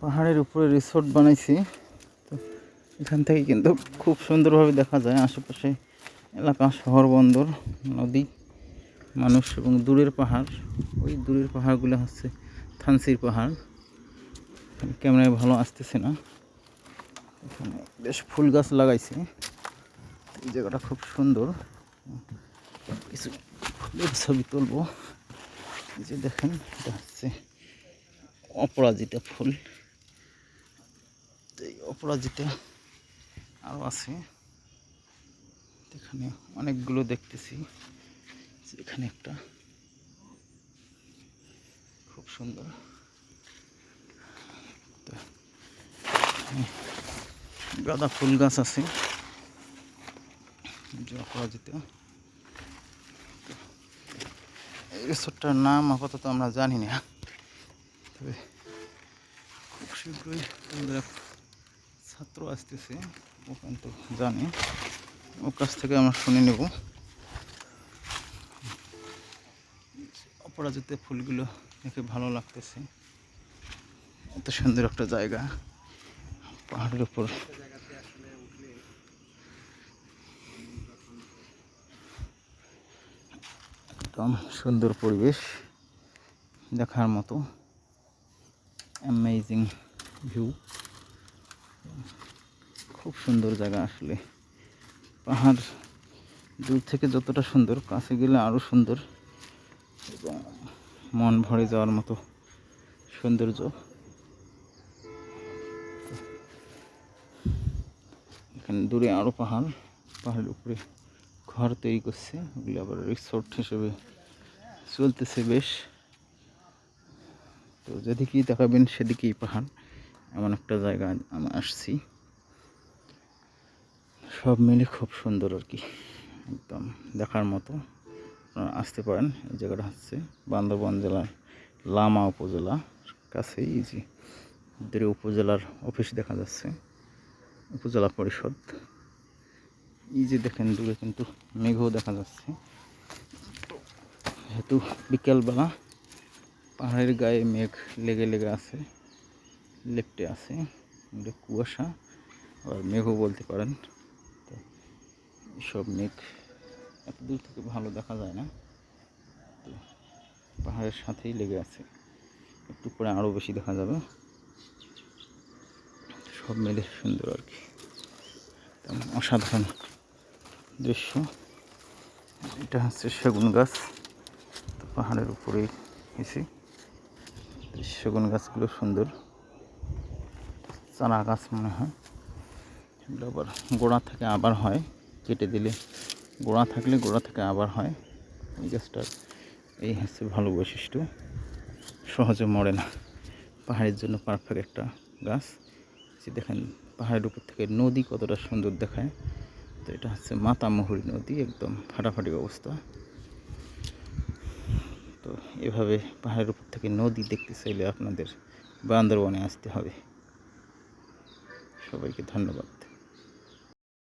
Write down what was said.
পাহাড়ের উপরে রিসোর্ট বানাইছি। তো এখান থেকে কিন্তু খুব সুন্দরভাবে দেখা যায় আশেপাশে এলাকা, শহর, বন্দর, নদী, মানুষ এবং দূরের পাহাড়। ওই দূরের পাহাড়গুলো হচ্ছে থানসির পাহাড়। ক্যামেরায় ভালো আসতেছে না। এখানে বেশ ফুল গাছ লাগাইছে। এই জায়গাটা খুব সুন্দর। কিছু ফুলের ছবি তুলবো। এই যে দেখেন, এটা হচ্ছে অপরাজিতা ফুল। এই অপরাজিতা আরও আছে। এখানে অনেকগুলো দেখতেছি। এখানে একটা খুব সুন্দর। গাঁদা ফুল গাছ আছে। অপরাজিতা। এই রিসোর্টটার নাম আপাতত আমরা জানি না। তবে খুব শীঘ্রই এক ছাত্র আসতেছে, ও কিন্তু জানে। ওর কাছ থেকে আমরা শুনে নেব। অপরাজিত ফুলগুলো দেখে ভালো লাগতেছে। এত সুন্দর একটা জায়গা, পাহাড়ের উপর। একদম সুন্দর পরিবেশ দেখার মতো। অ্যামেজিং ভিউ খুব সুন্দর জায়গা আসলে। পাহাড় দূর থেকে যতটা সুন্দর, কাছে গেলে আরও সুন্দর এবং মন ভরে যাওয়ার মতো সৌন্দর্য। এখানে দূরে আরও পাহাড়, পাহাড়ের উপরে ঘর তৈরি করছে। ওগুলো আবার রিসোর্ট হিসেবে চলতেছে বেশ। তো যেদিকেই দেখাবেন সেদিকেই পাহাড়। এমন একটা জায়গা আমি আসছি। সব মিলে খুব সুন্দর আর কি। একদম দেখার মতো। আপনারা আসতে পারেন। এই জায়গাটা হচ্ছে বান্দরবান জেলার লামা উপজেলা। কাছেই যে দূরে উপজেলার অফিস দেখা যাচ্ছে। উপজেলা পরিষদ। এই যে দেখেন দূরে কিন্তু মেঘও দেখা যাচ্ছে। যেহেতু বিকেলবেলা পাহাড়ের গায়ে মেঘ লেগে লেগে আছে, লেপটে আছে কুয়াশা, আবার মেঘও বলতে পারেন। তো সব মেঘ এত দূর থেকে ভালো দেখা যায় না। তো পাহাড়ের সাথেই লেগে আছে। একটু পরে আরও বেশি দেখা যাবে। সব মিলে সুন্দর আর কি। অসাধারণ দৃশ্য। এটা হচ্ছে সেগুন গাছ। তো পাহাড়ের উপরেই এসে সেগুন গাছগুলো সুন্দর। চারা গাছ মনে হয়। আবার গোড়া থেকে আবার হয়। কেটে দিলে গোড়া থাকলে গোড়া থেকে আবার হয়। এই গাছটার এই হচ্ছে ভালো বৈশিষ্ট্য। সহজে মরে না। পাহাড়ের জন্য পারফেক্ট একটা গাছ। যে দেখেন, পাহাড়ের উপর থেকে নদী কতটা সুন্দর দেখায়। তো এটা হচ্ছে মাতামহুরী নদী, একদম ফাটাফাটি অবস্থা। তো এভাবে পাহাড়ের উপর থেকে নদী দেখতে চাইলে আপনাদের বান্দরবনে আসতে হবে। সবাইকে ধন্যবাদ।